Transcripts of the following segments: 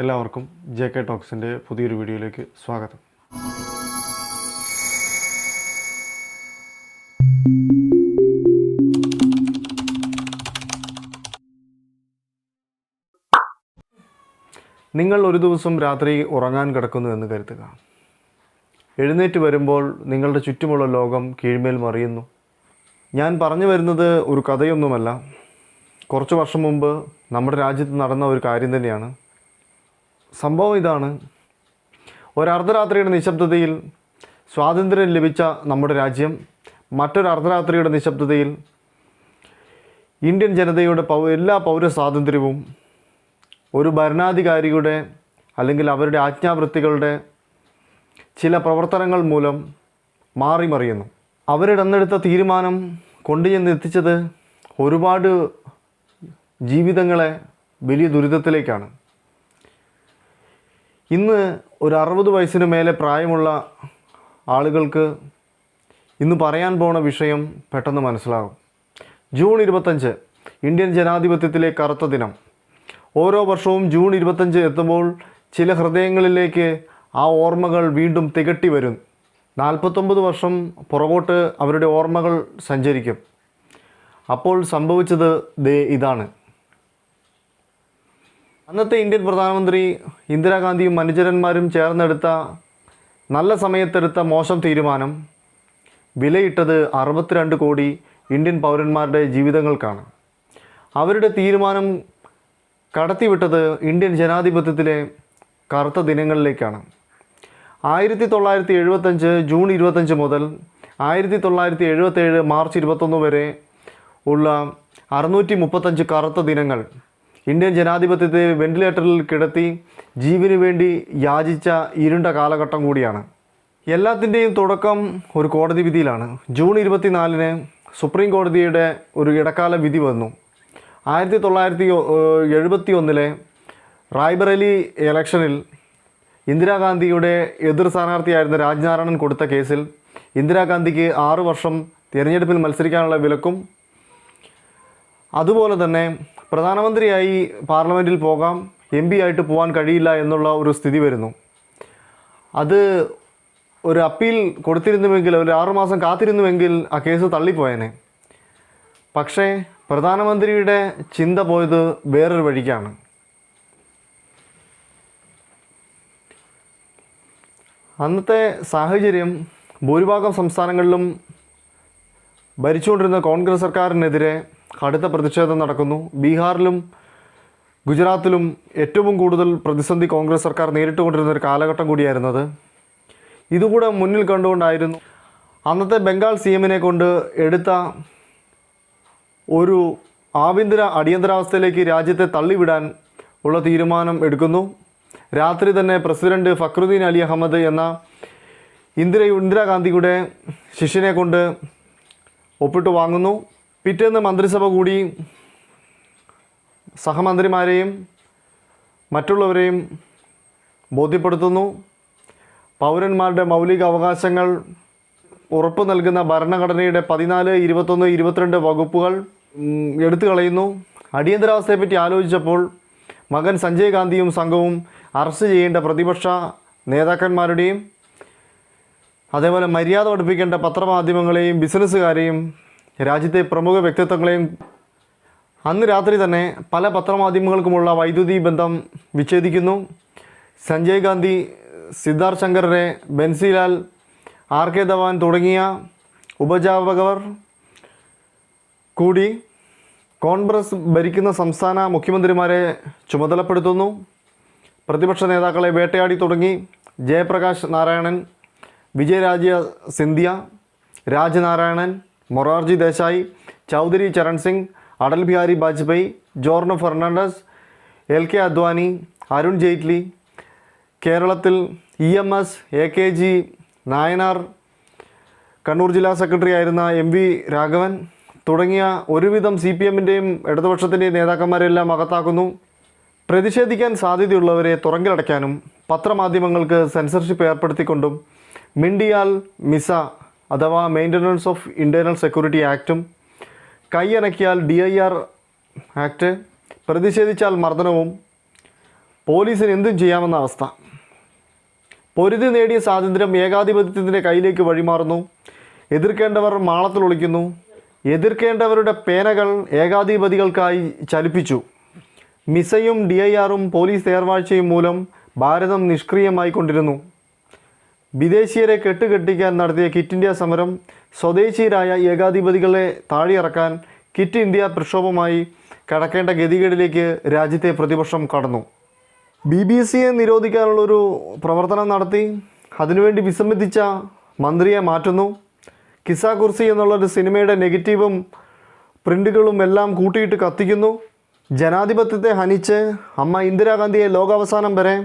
എല്ലാവർക്കും J K ടോക്സിന്റെ പുതിയൊരു വീഡിയോയിലേക്ക് സ്വാഗതം. നിങ്ങൾ ഒരു ദിവസം രാത്രി ഉറങ്ങാൻ കിടക്കുന്നു എന്ന് കരുതുക. എഴുന്നേറ്റ് വരുമ്പോൾ നിങ്ങളുടെ ചുറ്റുമുള്ള ലോകം കീഴ്മേൽ മറിയുന്നു. ഞാൻ പറഞ്ഞു വരുന്നത് ഒരു കഥയൊന്നുമല്ല. കുറച്ച് വർഷം മുമ്പ് നമ്മുടെ രാജ്യത്ത് നടന്ന ഒരു കാര്യം തന്നെയാണ്. സംഭവം ഇതാണ്. ഒരർദ്ധരാത്രിയുടെ നിശബ്ദതയിൽ സ്വാതന്ത്ര്യം ലഭിച്ച നമ്മുടെ രാജ്യം മറ്റൊരു അർദ്ധരാത്രിയുടെ നിശബ്ദതയിൽ ഇന്ത്യൻ ജനതയുടെ പൗ എല്ലാ പൗര സ്വാതന്ത്ര്യവും ഒരു ഭരണാധികാരിയുടെ അല്ലെങ്കിൽ അവരുടെ ആജ്ഞാവൃത്തികളുടെ ചില പ്രവർത്തനങ്ങൾ മൂലം മാറി മറിയുന്നു അവരുടെ അന്നെടുത്ത തീരുമാനം കൊണ്ടുചെന്ന് എത്തിച്ചത് ഒരുപാട് ജീവിതങ്ങളെ വലിയ ദുരിതത്തിലേക്കാണ്. ഇന്ന് ഒരു അറുപത് വയസ്സിന് മേലെ പ്രായമുള്ള ആളുകൾക്ക് ഇന്ന് പറയാൻ പോണ വിഷയം പെട്ടെന്ന് മനസ്സിലാകും. ജൂൺ ഇരുപത്തഞ്ച് ഇന്ത്യൻ ജനാധിപത്യത്തിലെ കറുത്ത ദിനം. ഓരോ വർഷവും ജൂൺ ഇരുപത്തഞ്ച് എത്തുമ്പോൾ ചില ഹൃദയങ്ങളിലേക്ക് ആ ഓർമ്മകൾ വീണ്ടും തികട്ടി വരും. നാൽപ്പത്തൊമ്പത് വർഷം പുറകോട്ട് അവരുടെ ഓർമ്മകൾ സഞ്ചരിക്കും. അപ്പോൾ സംഭവിച്ചത് ദേ ഇതാണ്. അന്നത്തെ ഇന്ത്യൻ പ്രധാനമന്ത്രി ഇന്ദിരാഗാന്ധിയും മനുജരന്മാരും ചേർന്നെടുത്ത നല്ല സമയത്തെടുത്ത മോശം തീരുമാനം വിലയിട്ടത് അറുപത്തിരണ്ട് കോടി ഇന്ത്യൻ പൗരന്മാരുടെ ജീവിതങ്ങൾക്കാണ്. അവരുടെ തീരുമാനം കടത്തിവിട്ടത് ഇന്ത്യൻ ജനാധിപത്യത്തിലെ കറുത്ത ദിനങ്ങളിലേക്കാണ്. ആയിരത്തി തൊള്ളായിരത്തി എഴുപത്തഞ്ച് ജൂൺ ഇരുപത്തഞ്ച് മുതൽ ആയിരത്തി തൊള്ളായിരത്തി എഴുപത്തേഴ് മാർച്ച് ഇരുപത്തൊന്ന് വരെ ഉള്ള അറുന്നൂറ്റി മുപ്പത്തഞ്ച് കറുത്ത ദിനങ്ങൾ ഇന്ത്യൻ ജനാധിപത്യത്തെ വെന്റിലേറ്ററിൽ കിടത്തി ജീവന് വേണ്ടി യാചിച്ച ഇരുണ്ട കാലഘട്ടം കൂടിയാണ്. എല്ലാത്തിന്റെയും തുടക്കം ഒരു കോടതി വിധിയിലാണ്. ജൂൺ ഇരുപത്തിനാലിന് സുപ്രീം കോടതിയുടെ ഒരു ഇടക്കാല വിധി വന്നു. ആയിരത്തി തൊള്ളായിരത്തി എഴുപത്തി ഒന്നിലെ റായ്ബറേലി ഇലക്ഷനിൽ ഇന്ദിരാഗാന്ധിയുടെ എതിർ സ്ഥാനാർത്ഥിയായിരുന്ന രാജ്നാരായണൻ കൊടുത്ത കേസിൽ ഇന്ദിരാഗാന്ധിക്ക് ആറു വർഷം തിരഞ്ഞെടുപ്പിൽ മത്സരിക്കാനുള്ള വിലക്കും അതുപോലെ തന്നെ പ്രധാനമന്ത്രിയായി പാർലമെന്റിൽ പോകാം എം പി ആയിട്ട് പോകാൻ കഴിയില്ല എന്നുള്ള ഒരു സ്ഥിതി വരുന്നു. അത് ഒരു അപ്പീൽ കൊടുത്തിരുന്നുവെങ്കിൽ ഒരു ആറുമാസം കാത്തിരുന്നുവെങ്കിൽ ആ കേസ് തള്ളിപ്പോയേനെ. പക്ഷേ പ്രധാനമന്ത്രിയുടെ ചിന്ത പോയത് വേറൊരു വഴിക്കാണ്. അന്നത്തെ സാഹചര്യം ഭൂരിഭാഗം സംസ്ഥാനങ്ങളിലും ഭരിച്ചുകൊണ്ടിരുന്ന കോൺഗ്രസ് സർക്കാരിനെതിരെ കടുത്ത പ്രതിഷേധം നടക്കുന്നു. ബീഹാറിലും ഗുജറാത്തിലും ഏറ്റവും കൂടുതൽ പ്രതിസന്ധി കോൺഗ്രസ് സർക്കാർ നേരിട്ടുകൊണ്ടിരുന്ന ഒരു കാലഘട്ടം കൂടിയായിരുന്നത്. ഇതുകൂടെ മുന്നിൽ കണ്ടുകൊണ്ടായിരുന്നു അന്നത്തെ ബംഗാൾ സി എമ്മിനെ കൊണ്ട് എടുത്ത ഒരു ആഭ്യന്തര അടിയന്തരാവസ്ഥയിലേക്ക് രാജ്യത്തെ തള്ളിവിടാൻ ഉള്ള തീരുമാനം എടുക്കുന്നു. രാത്രി തന്നെ പ്രസിഡന്റ് ഫക്രുദ്ദീൻ അലി അഹമ്മദ് എന്ന ഇന്ദിര ഇന്ദിരാഗാന്ധിയുടെ ശിഷ്യനെ കൊണ്ട് ഒപ്പിട്ട് വാങ്ങുന്നു. പിറ്റേന്ന് മന്ത്രിസഭ കൂടി സഹമന്ത്രിമാരെയും മറ്റുള്ളവരെയും ബോധ്യപ്പെടുത്തുന്നു. പൗരന്മാരുടെ മൗലിക അവകാശങ്ങൾ ഉറപ്പ് നൽകുന്ന ഭരണഘടനയുടെ പതിനാല് ഇരുപത്തൊന്ന് ഇരുപത്തിരണ്ട് വകുപ്പുകൾ എടുത്തു കളയുന്നു. അടിയന്തരാവസ്ഥയെപ്പറ്റി ആലോചിച്ചപ്പോൾ മകൻ സഞ്ജയ് ഗാന്ധിയും സംഘവും അറസ്റ്റ് ചെയ്യേണ്ട പ്രതിപക്ഷ നേതാക്കന്മാരുടെയും അതേപോലെ മര്യാദ പഠിപ്പിക്കേണ്ട പത്രമാധ്യമങ്ങളെയും ബിസിനസ്സുകാരെയും രാജ്യത്തെ പ്രമുഖ വ്യക്തിത്വങ്ങളെയും അന്ന് രാത്രി തന്നെ പല പത്രമാധ്യമങ്ങൾക്കുമുള്ള വൈദ്യുതി ബന്ധം വിച്ഛേദിക്കുന്നു. സഞ്ജയ് ഗാന്ധി സിദ്ധാർത്ഥ് ശങ്കറിനെ ബെൻസിലാൽ ആർ കെ ധവാൻ തുടങ്ങിയ ഉപജാപകർ കൂടി കോൺഗ്രസ് ഭരിക്കുന്ന സംസ്ഥാന മുഖ്യമന്ത്രിമാരെ ചുമതലപ്പെടുത്തുന്നു. പ്രതിപക്ഷ നേതാക്കളെ വേട്ടയാടി തുടങ്ങി ജയപ്രകാശ് നാരായണൻ വിജയരാജ്യ സിന്ധ്യ രാജനാരായണൻ മൊറാർജി ദേശായി ചൗധരി ചരൺ സിംഗ് അടൽ ബിഹാരി വാജ്പേയി ജോർണോ ഫെർണാണ്ടസ് എൽ കെ അദ്വാനി അരുൺ ജെയ്റ്റ്ലി കേരളത്തിൽ E M S A K G Nayanar Kannur ജില്ലാ സെക്രട്ടറി ആയിരുന്ന എം വി രാഘവൻ തുടങ്ങിയ ഒരുവിധം സി പി എമ്മിന്റെയും ഇടതുപക്ഷത്തിന്റെയും നേതാക്കന്മാരെല്ലാം അകത്താക്കുന്നു. പ്രതിഷേധിക്കാൻ സാധ്യതയുള്ളവരെ തുറങ്കിലടയ്ക്കാനും പത്രമാധ്യമങ്ങൾക്ക് സെൻസർഷിപ്പ് ഏർപ്പെടുത്തിക്കൊണ്ടും മിണ്ടിയാൽ മിസ അഥവാ മെയിന്റനൻസ് ഓഫ് ഇന്റേർണൽ സെക്യൂരിറ്റി ആക്റ്റും കൈയണക്കിയാൽ ഡി ഐ ആർ ആക്ട് പ്രതിഷേധിച്ചാൽ മർദ്ദനവും പോലീസിന് എന്തും ചെയ്യാമെന്ന അവസ്ഥ. പൊരുതി നേടിയ സ്വാതന്ത്ര്യം ഏകാധിപത്യത്തിന്റെ കയ്യിലേക്ക് വഴിമാറുന്നു. എതിർക്കേണ്ടവർ മാളത്തിൽ ഒളിക്കുന്നു. എതിർക്കേണ്ടവരുടെ പേനകൾ ഏകാധിപതികൾക്കായി ചലിപ്പിച്ചു. മിസയും ഡി ഐ ആറും പോലീസ് തേർവാഴ്ചയും മൂലം ഭാരതം നിഷ്ക്രിയമായിക്കൊണ്ടിരുന്നു. വിദേശീയരെ കെട്ടുകെട്ടിക്കാൻ നടത്തിയ കിറ്റ് ഇന്ത്യ സമരം സ്വദേശീയരായ ഏകാധിപതികളെ താഴെയിറക്കാൻ കിറ്റ് ഇന്ത്യ പ്രക്ഷോഭമായി കടക്കേണ്ട ഗതികേടിലേക്ക് രാജ്യത്തെ പ്രതിപക്ഷം കടന്നു. ബി ബി സിയെ നിരോധിക്കാനുള്ളൊരു പ്രവർത്തനം നടത്തി. അതിനുവേണ്ടി വിസമ്മതിച്ച മന്ത്രിയെ മാറ്റുന്നു. കിസ കുർസി എന്നുള്ളൊരു സിനിമയുടെ നെഗറ്റീവും പ്രിന്റുകളും എല്ലാം കൂട്ടിയിട്ട് കത്തിക്കുന്നു. ജനാധിപത്യത്തെ ഹനിച്ച് അമ്മ ഇന്ദിരാഗാന്ധിയെ ലോകാവസാനം വരെ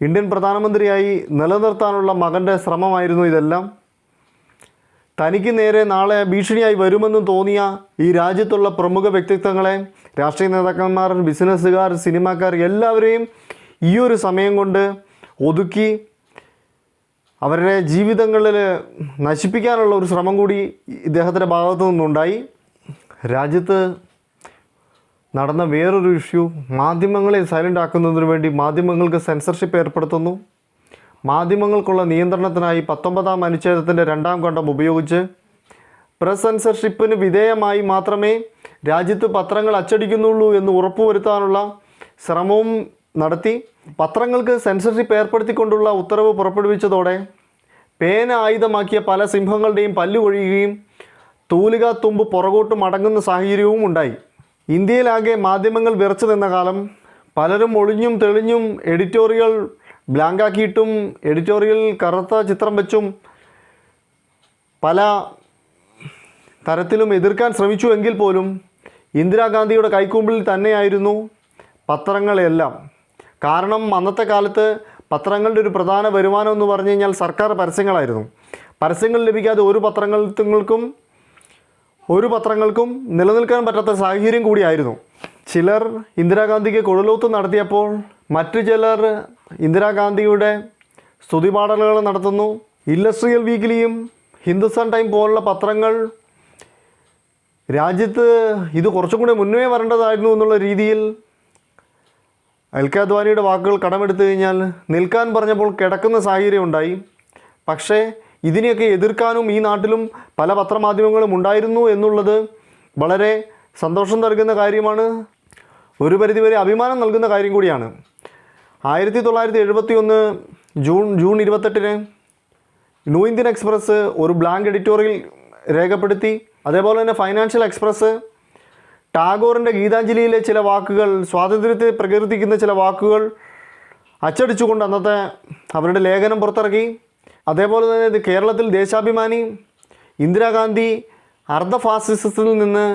ഇന്ത്യൻ പ്രധാനമന്ത്രിയായി നിലനിർത്താനുള്ള മകന്റെ ശ്രമമായിരുന്നു ഇതെല്ലാം. തനിക്ക് നേരെ നാളെ ഭീഷണിയായി വരുമെന്നും തോന്നിയ ഈ രാജ്യത്തുള്ള പ്രമുഖ വ്യക്തിത്വങ്ങളെ രാഷ്ട്രീയ നേതാക്കന്മാർ ബിസിനസ്സുകാർ സിനിമാക്കാർ എല്ലാവരെയും ഈ ഒരു സമയം കൊണ്ട് ഒതുക്കി അവരുടെ ജീവിതങ്ങളിൽ നശിപ്പിക്കാനുള്ള ഒരു ശ്രമം കൂടി ഇദ്ദേഹത്തിന്റെ ഭാഗത്തു നിന്നുണ്ടായി. രാജ്യത്ത് നടന്ന വേറൊരു ഇഷ്യൂ മാധ്യമങ്ങളെ സൈലന്റ് ആക്കുന്നതിന് വേണ്ടി മാധ്യമങ്ങൾക്ക് സെൻസർഷിപ്പ് ഏർപ്പെടുത്തുന്നു. മാധ്യമങ്ങൾക്കുള്ള നിയന്ത്രണത്തിനായി പത്തൊമ്പതാം അനുച്ഛേദത്തിന്റെ രണ്ടാം ഖണ്ഡം ഉപയോഗിച്ച് പ്രസ് സെൻസർഷിപ്പിന് വിധേയമായി മാത്രമേ രാജ്യത്ത് പത്രങ്ങൾ അച്ചടിക്കുന്നുള്ളൂ എന്ന് ഉറപ്പുവരുത്താനുള്ള ശ്രമവും നടത്തി പത്രങ്ങൾക്ക് സെൻസർഷിപ്പ് ഏർപ്പെടുത്തിക്കൊണ്ടുള്ള ഉത്തരവ് പുറപ്പെടുവിച്ചതോടെ പേന ആയുധമാക്കിയ പല സിംഹങ്ങളുടെയും പല്ലു കൊഴിയുകയും തൂലിക തുമ്പ് പുറകോട്ട് മടങ്ങുന്ന സാഹചര്യവും ഉണ്ടായി. ഇന്ത്യയിലാകെ മാധ്യമങ്ങൾ വിറച്ചു നിന്ന കാലം പലരും ഒളിഞ്ഞും തെളിഞ്ഞും എഡിറ്റോറിയൽ ബ്ലാങ്കാക്കിയിട്ടും എഡിറ്റോറിയൽ കറുത്ത ചിത്രം വെച്ചും പല തരത്തിലും എതിർക്കാൻ ശ്രമിച്ചു എങ്കിൽ പോലും ഇന്ദിരാഗാന്ധിയുടെ കൈക്കുമ്പിൽ തന്നെയായിരുന്നു പത്രങ്ങളെല്ലാം കാരണം അന്നത്തെ കാലത്ത് പത്രങ്ങളുടെ ഒരു പ്രധാന വരുമാനം എന്ന് പറഞ്ഞു കഴിഞ്ഞാൽ സർക്കാർ പരസ്യങ്ങളായിരുന്നു. പരസ്യങ്ങൾ ലഭിക്കാതെ ഒരു പത്രങ്ങൾക്കും ഒരു പത്രങ്ങൾക്കും നിലനിൽക്കാൻ പറ്റാത്ത സാഹചര്യം കൂടിയായിരുന്നു. ചിലർ ഇന്ദിരാഗാന്ധിക്ക് കുഴലൂത്ത് നടത്തിയപ്പോൾ മറ്റു ചിലർ ഇന്ദിരാഗാന്ധിയുടെ സ്തുതിപാടലുകൾ നടത്തുന്നു. ഇൻഡസ്ട്രിയൽ വീക്കിലിയും ഹിന്ദുസ്ഥാൻ ടൈം പോലുള്ള പത്രങ്ങൾ രാജ്യത്ത് ഇത് കുറച്ചും കൂടെ മുന്നേ വരേണ്ടതായിരുന്നു എന്നുള്ള രീതിയിൽ എൽ കെ അദ്വാനിയുടെ വാക്കുകൾ കടമെടുത്തു കഴിഞ്ഞാൽ നിൽക്കാൻ പറഞ്ഞപ്പോൾ കിടക്കുന്ന സാഹചര്യം ഉണ്ടായി. പക്ഷേ ഇതിനെയൊക്കെ എതിർക്കാനും ഈ നാട്ടിലും പല പത്രമാധ്യമങ്ങളും ഉണ്ടായിരുന്നു എന്നുള്ളത് വളരെ സന്തോഷം നൽകുന്ന കാര്യമാണ്. ഒരു പരിധിവരെ അഭിമാനം നൽകുന്ന കാര്യം കൂടിയാണ്. ആയിരത്തി തൊള്ളായിരത്തി എഴുപത്തി ഒന്ന് ജൂൺ ജൂൺ ഇരുപത്തെട്ടിന് ന്യൂ ഇന്ത്യൻ എക്സ്പ്രസ് ഒരു ബ്ലാങ്ക് എഡിറ്റോറിയൽ രേഖപ്പെടുത്തി അതേപോലെ തന്നെ ഫൈനാൻഷ്യൽ എക്സ്പ്രസ് ടാഗോറിന്റെ ഗീതാഞ്ജലിയിലെ ചില വാക്കുകൾ സ്വാതന്ത്ര്യത്തെ പ്രകീർത്തിക്കുന്ന ചില വാക്കുകൾ അച്ചടിച്ചുകൊണ്ട് അന്നത്തെ അവരുടെ ലേഖനം പുറത്തിറക്കി. അതേപോലെ തന്നെ ഇത് കേരളത്തിൽ ദേശാഭിമാനി ഇന്ദിരാഗാന്ധി അർദ്ധ ഫാസിസത്തിൽ നിന്ന്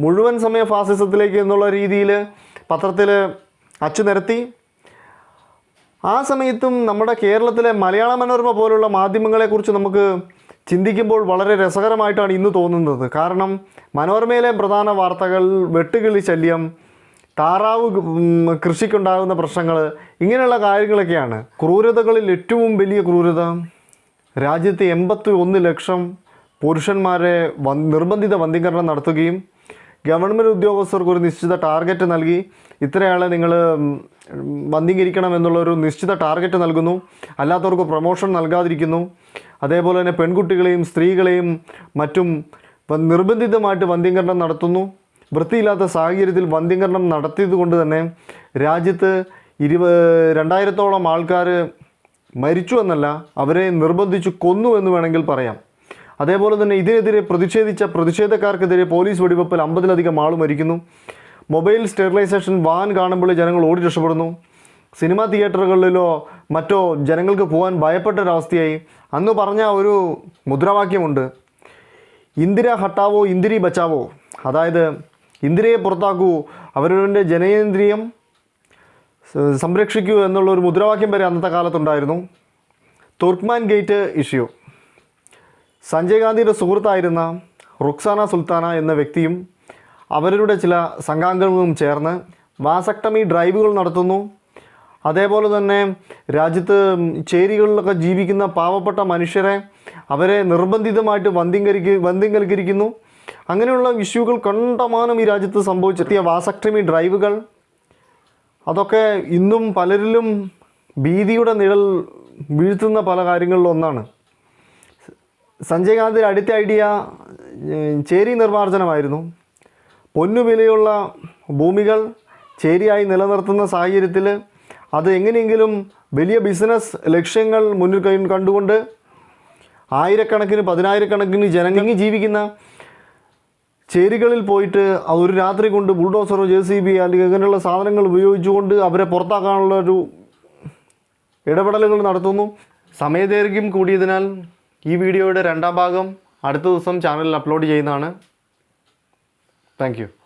മുഴുവൻ സമയ ഫാസിസത്തിലേക്ക് എന്നുള്ള രീതിയിൽ പത്രത്തിൽ അച്ചു നിരത്തി. ആ സമയത്തും നമ്മുടെ കേരളത്തിലെ മലയാള മനോരമ പോലുള്ള മാധ്യമങ്ങളെക്കുറിച്ച് നമുക്ക് ചിന്തിക്കുമ്പോൾ വളരെ രസകരമായിട്ടാണ് ഇന്ന് തോന്നുന്നത്. കാരണം മനോരമയിലെ പ്രധാന വാർത്തകൾ വെട്ടുകിളി ശല്യം താറാവ് കൃഷിക്കുണ്ടാകുന്ന പ്രശ്നങ്ങൾ ഇങ്ങനെയുള്ള കാര്യങ്ങളൊക്കെയാണ്. ക്രൂരതകളിൽ ഏറ്റവും വലിയ ക്രൂരത? രാജ്യത്തെ എൺപത്തി ഒന്ന് ലക്ഷം പുരുഷന്മാരെ നിർബന്ധിത വന്ധീകരണം നടത്തുകയും ഗവൺമെന്റ് ഉദ്യോഗസ്ഥർക്ക് ഒരു നിശ്ചിത ടാർഗറ്റ് നൽകി. ഇത്രയാളെ നിങ്ങൾ വന്ധീകരിക്കണം എന്നുള്ളൊരു നിശ്ചിത ടാർഗറ്റ് നൽകുന്നു. അല്ലാത്തവർക്ക് പ്രൊമോഷൻ നൽകാതിരിക്കുന്നു. അതേപോലെ തന്നെ പെൺകുട്ടികളെയും സ്ത്രീകളെയും മറ്റും നിർബന്ധിതമായിട്ട് വന്ധീകരണം നടത്തുന്നു. വൃത്തിയില്ലാത്ത സാഹചര്യത്തിൽ വന്ധീകരണം നടത്തിയത് കൊണ്ട് തന്നെ രാജ്യത്ത് ഇരുപ രണ്ടായിരത്തോളം ആൾക്കാർ മരിച്ചു എന്നല്ല അവരെ നിർബന്ധിച്ചു കൊന്നു എന്ന് വേണമെങ്കിൽ പറയാം. അതേപോലെ തന്നെ ഇതിനെതിരെ പ്രതിഷേധിച്ച പ്രതിഷേധക്കാർക്കെതിരെ പോലീസ് വെടിവെപ്പിൽ അമ്പതിലധികം ആൾ മരിക്കുന്നു. മൊബൈൽ സ്റ്റെറിലൈസേഷൻ വാൻ കാണുമ്പോൾ ജനങ്ങൾ ഓടി രക്ഷപ്പെടുന്നു. സിനിമാ തിയേറ്ററുകളിലോ മറ്റോ ജനങ്ങൾക്ക് പോകാൻ ഭയപ്പെട്ട ഒരവസ്ഥയായി അന്ന് പറഞ്ഞ ഒരു മുദ്രാവാക്യമുണ്ട്. ഇന്ദിര ഹട്ടാവോ ഇന്ദിരി ബച്ചാവോ? അതായത് ഇന്ദിരയെ പുറത്താക്കൂ അവരുടെ ജനേന്ദ്രിയം സംരക്ഷിക്കൂ എന്നുള്ള ഒരു മുദ്രാവാക്യം വരെ അന്നത്തെ കാലത്തുണ്ടായിരുന്നു. Turkman gate issue. സഞ്ജയ് ഗാന്ധിയുടെ സുഹൃത്തായിരുന്ന റുക്സാന സുൽത്താന എന്ന വ്യക്തിയും അവരുടെ ചില സംഘാംഗങ്ങളും ചേർന്ന് വാസക്ടമി ഡ്രൈവുകൾ നടത്തുന്നു. അതേപോലെ തന്നെ രാജ്യത്ത് ചേരികളിലൊക്കെ ജീവിക്കുന്ന പാവപ്പെട്ട മനുഷ്യരെ അവരെ നിർബന്ധിതമായിട്ട് വന്ധ്യംകരിക്ക വന്ധ്യംകൽക്കരിക്കുന്നു അങ്ങനെയുള്ള ഇഷ്യൂകൾ കണ്ടമാനം ഈ രാജ്യത്ത് സംഭവിച്ചെത്തിയ വാസക്ടമി ഡ്രൈവുകൾ അതൊക്കെ ഇന്നും പലരിലും ഭീതിയുടെ നിഴൽ വീഴ്ത്തുന്ന പല കാര്യങ്ങളിൽ ഒന്നാണ്. സഞ്ജയ് ഗാന്ധിയുടെ അടുത്ത ഐഡിയ ചേരി നിർമ്മാർജനമായിരുന്നു. പൊന്നുവിലയുള്ള ഭൂമികൾ ചേരിയായി നിലനിർത്തുന്ന സാഹചര്യത്തിൽ അത് എങ്ങനെയെങ്കിലും വലിയ ബിസിനസ് ലക്ഷ്യങ്ങൾ മുന്നിൽ കണ്ടുകൊണ്ട് ആയിരക്കണക്കിന് പതിനായിരക്കണക്കിന് ജനങ്ങൾ ജീവിക്കുന്ന ചേരികളിൽ പോയിട്ട് ഒരു രാത്രി കൊണ്ട് ബുൾഡോസറോ ജെ സി ബി അല്ലെങ്കിൽ അങ്ങനെയുള്ള സാധനങ്ങൾ ഉപയോഗിച്ചുകൊണ്ട് അവരെ പുറത്താക്കാനുള്ള ഒരു ഇടപെടലുകൾ നടത്തുന്നു. സമയദൈർഘ്യം കൂടിയതിനാൽ ഈ വീഡിയോയുടെ രണ്ടാം ഭാഗം അടുത്ത ദിവസം ചാനലിൽ അപ്ലോഡ് ചെയ്യുന്നതാണ്. താങ്ക്